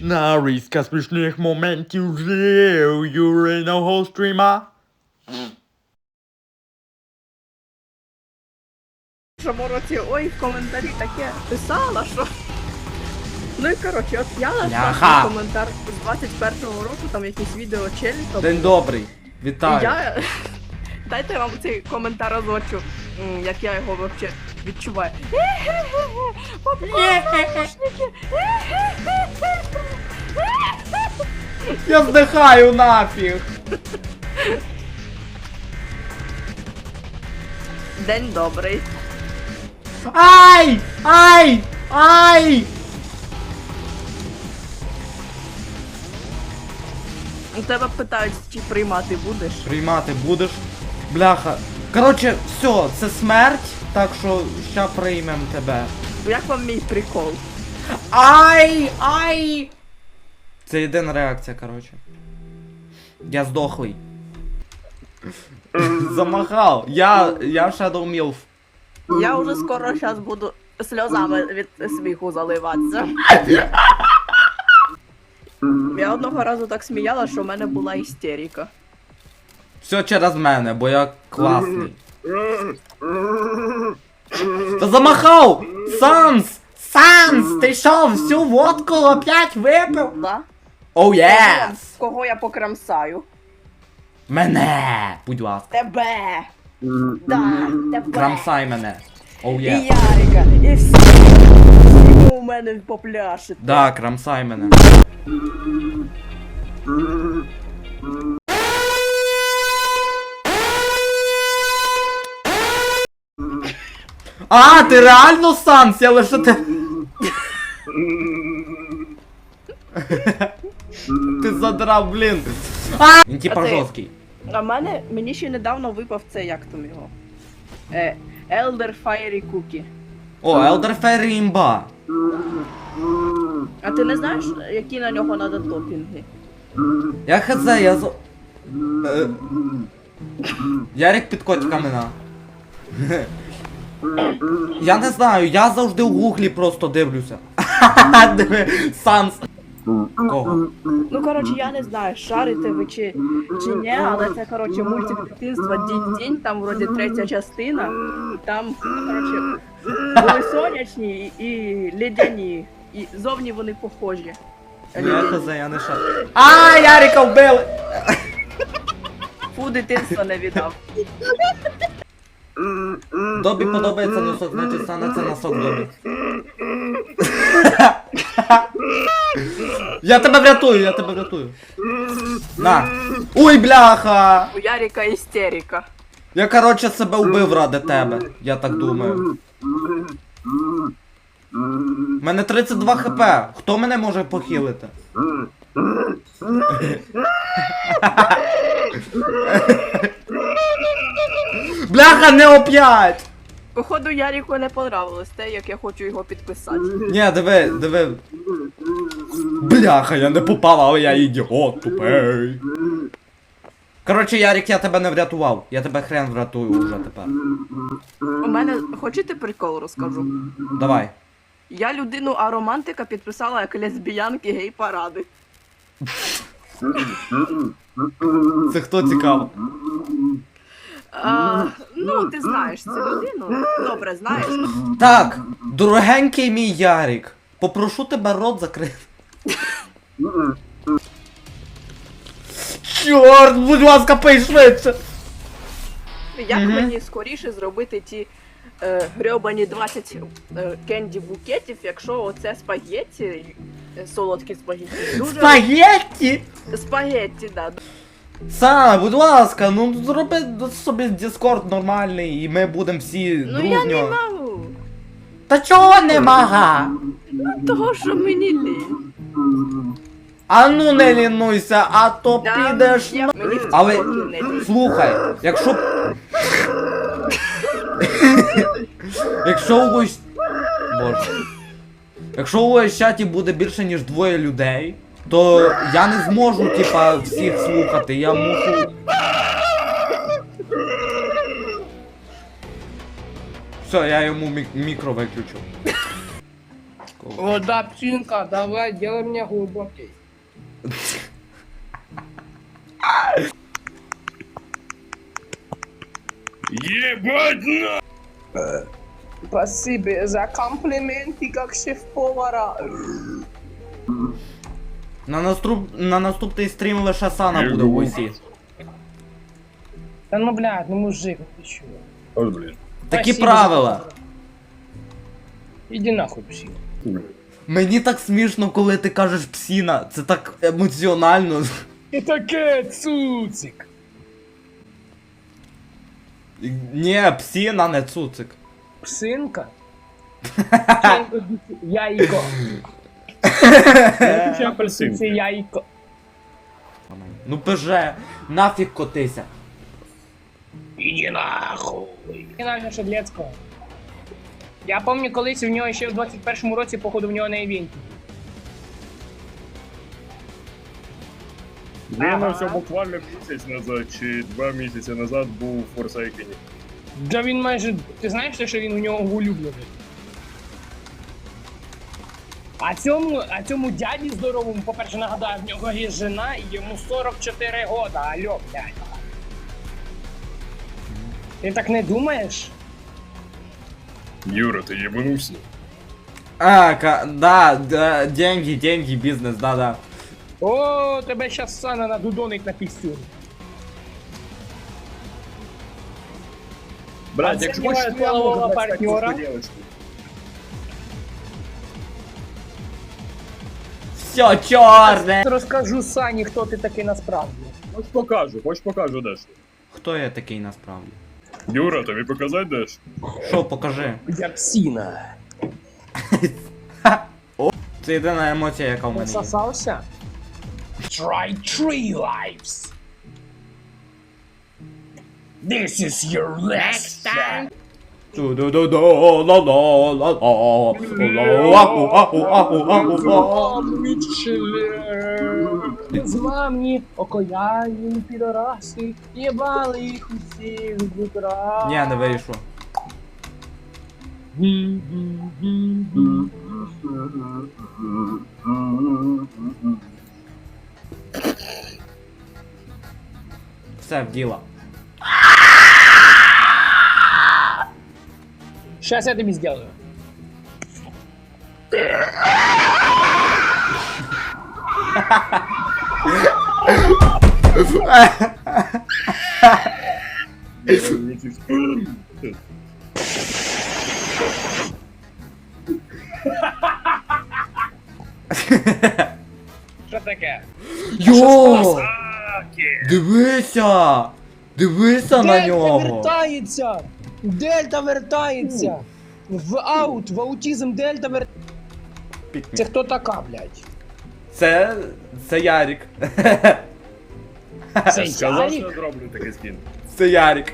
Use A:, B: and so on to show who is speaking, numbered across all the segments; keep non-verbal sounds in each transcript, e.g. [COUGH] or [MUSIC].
A: Нарізка смішних моментів жив Юриного стріма.
B: В цьому році, ой, в коментарі таке писала, що. Ну і коротше, от я
C: Ляха.
B: знайшла коментар з 21-го року, там якісь відео челіка.
C: День добрий. Вітаю.
B: я. [LAUGHS] Дайте я вам цей коментар озвучу, м, як я його вообще відчуваю. [LAUGHS]
C: Я здихаю нафіг.
B: День добрий.
C: Ай! Ай! Ай!
B: У тебе питають, чи приймати будеш.
C: Приймати будеш. Бляха. Коротше, все, це смерть, так що ща приймем тебе.
B: Як вам мій прикол?
C: Ай! Ай! Це єдина реакція, коротше. Я здохлий. Замахав. Я. Я Shadow Milf.
B: Я вже скоро зараз буду сльозами від сміху заливатися. Я одного разу так сміяла, що в мене була істерика.
C: Все через мене, бо я класний. Та замахав! Санс! Санс! Ти що, всю водку опять випив?
B: Да?
C: Оу oh, єс!
B: Кого я покрамсаю?
C: Мене! Будь ласка.
B: Тебе! Да, тебе!
C: Крамсай мене. Оу
B: І. Ярика, і всі! Всі у мене попляшете.
C: Да, крамсай мене. А, ти реально Санс, я лише те. Ти задрав, блін. А! Він типа
B: А
C: жорсткий.
B: А мене, мені ще недавно випав це, як там його? Е, Elder Fiery Cookie.
C: О, Elder Fairy імба.
B: А ти не знаєш, які на нього надо топінги?
C: Я хз, я за... Е, Ярик під котиками на. Я не знаю, я завжди в гуглі просто дивлюся. [LAUGHS] Диви, Санс. Кого?
B: Ну, коротше, я не знаю, шарите ви чи, чи ні, але це, коротше, мультик дитинства Дінь-Дінь, там вроді третя частина. Там, коротше, були сонячні і, ледяні. І зовні вони похожі.
C: Я хз, я не шар. А, Ярика вбили!
B: Фу, дитинства не віддав. [LAUGHS]
C: Добі подобається носок, значить стане це носок Добі. [LAUGHS] Я тебе врятую, я тебе врятую. На. Ой, бляха!
B: У Яріка істерика.
C: Я, короче, себе вбив ради тебе, я так думаю. У мене 32 хп. Хто мене може похилити? [LAUGHS] Бляха, не оп'ять!
B: Походу, Яріку не понравилось те, як я хочу його підписати.
C: Ні, диви, диви. Бляха, я не попав, але я ідіот тупий. Коротше, Ярик, я тебе не врятував. Я тебе хрен врятую уже тепер.
B: У мене, хочете прикол розкажу?
C: Давай.
B: Я людину аромантика підписала як лесбіянки гей-паради.
C: Це хто цікаво?
B: А, ну, ти знаєш цю людину. Добре, знаєш.
C: Так, дорогенький мій Ярик, попрошу тебе рот закрити. Чорт, будь ласка, пий швидше.
B: Як
C: Мгм.
B: мені скоріше зробити ті е, грьобані 20 е, кенді букетів, якщо оце спагетті, е, солодкі спагетті, дуже
C: Спагетті!
B: спагетті, да.
C: Саме, будь ласка, ну зроби собі Дискорд нормальний і ми будемо всі
B: Ну я не можу.
C: Та чого не мага?
B: Того, що мені лінь.
C: А ну не лінуйся, а то
B: Да,
C: підеш.
B: я-
C: на-
B: Мені в
C: Але
B: цьому не лінь.
C: слухай, якщо. б- Якщо у ось. Боже. Якщо у ось чаті буде більше, ніж двоє людей, то я не зможу, типа, всіх слухати. Я мушу. Все, я йому мік- мікро виключу. Кого?
D: О, да, давай, делай меня глубокий.
A: Ебать на!
D: Спасибо за комплименты, как шеф-повара.
C: На, наступ... на наступний стрім лише Сана буде в гості.
D: Да ну, блядь, ну мужик, ты чё?
A: Ой, блин.
C: Такі
D: Спасибо
C: правила.
D: за повара. Иди нахуй, псих.
C: Мені так смішно, коли ти кажеш псіна. Це так емоціонально.
D: Ты такая цуцик.
C: Ні, псіна, не цуцик.
D: Псинка? [LAUGHS] Яйко. [LAUGHS] Це яйко.
C: Ну пеже, нафіг котися.
D: Иди нахуй. Фінальна Шедлецького. Я пам'ятаю, колись в нього ще в 21-му році, походу, в нього на івенті.
E: Він
D: Ага.
E: ось буквально місяць назад чи два місяці назад був у Форсайкені.
D: Да він майже. Ти знаєш, те, що він у нього улюблений? А цьому, а цьому дяді здоровому, по-перше, нагадаю, в нього є жена і йому 44 года. Алло, блядь. Ти так не думаєш?
E: Юра, ти єбанувся?
C: А, ка... да, да, деньги, деньги, бізнес, да, да.
D: О, тебе щас Сана надудонить на пістюн. А
E: Блядь,
D: це
E: якщо хочеш, я
D: нового
E: можу
D: партнера?
E: партнера?
C: Все, чорне.
D: Розкажу Сані, хто ти такий насправді.
E: Хоч покажу, хоч покажу дещо.
C: Хто я такий насправді?
E: Юра, тобі показати дещо?
C: Що, покажи.
D: Я псіна.
C: Це єдина емоція, яка в мене є.
D: Пососався? Try three lives. This is your last time. З вами окоянні підораси, єбали їх усіх з утра.
C: Ні, не вийшло. Все, в.
D: Сейчас я тобі сделаю. Що таке?
C: Йо! Дивися! Дивися на
D: Дельта
C: нього!
D: вертається! Дельта вертається! В аут, в аутізм Дельта вер... Це хто така, блядь?
C: Це. це Ярік.
D: Це
E: сказав, що
D: Ярік?
E: я зроблю такий скін.
C: Це Ярік.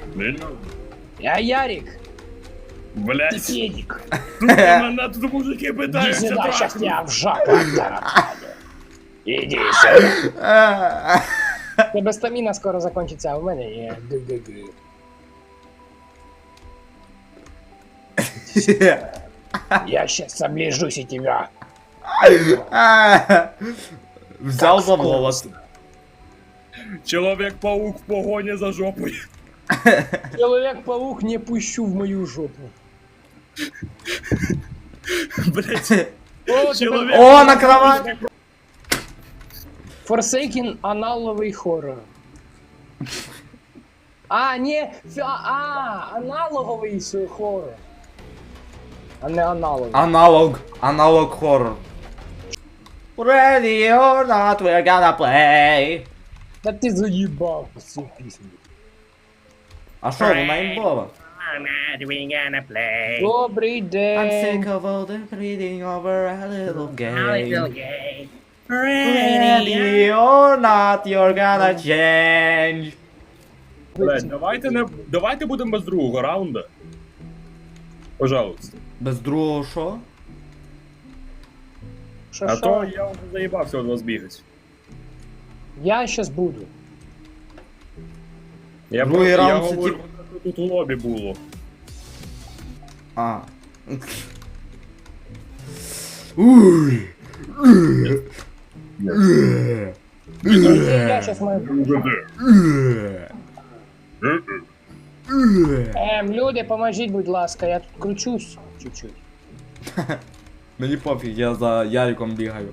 D: Я Ярік. Ти
E: Блять,
D: Федік.
E: тут мене тут мужики
D: Іди
E: питаються
D: сюди, щас я в жаку Іди сюди. [LAUGHS] Тебе стаміна скоро закінчиться, а у мене є ГГГ. Я щас оближусь і тебя. [LAUGHS]
C: Взяв за волос.
E: Чоловік-паук в погоні за жопою. [LAUGHS]
D: Человек-паук не пущу в мою жопу.
E: Блять,
D: О,
E: Чоловік-
C: О, на кровать!
D: Forsaken аналовий хоррор. А, не, фі- а, аналоговий с- хоррор. А не аналоговий.
C: Аналог. Аналог хоррор. Ready or not, we're gonna play.
D: Та ти заїбав цю пісню.
C: А що, вона імбова?
D: Добрий
C: I'm
D: день.
C: sick of all the reading over a little game. Ready or not, you're gonna change.
E: блять, давайте не давайте будемо без другого раунда. Пожалуйста.
C: Без другого що?
D: Що,
E: А
D: що?
E: то я вже заїбався від вас бігати.
D: Я щас буду.
E: Я,
C: Другий
E: про- я
C: раунд це
E: говорю,
C: тип-
E: що тут у лобі було.
C: А. Уй.
D: Я щас маю.
E: Уже де?
D: Ем, люди, поможіть, будь ласка, я тут кручусь чуть-чуть. [LAUGHS]
C: Мені пофіг, я за Яриком бігаю.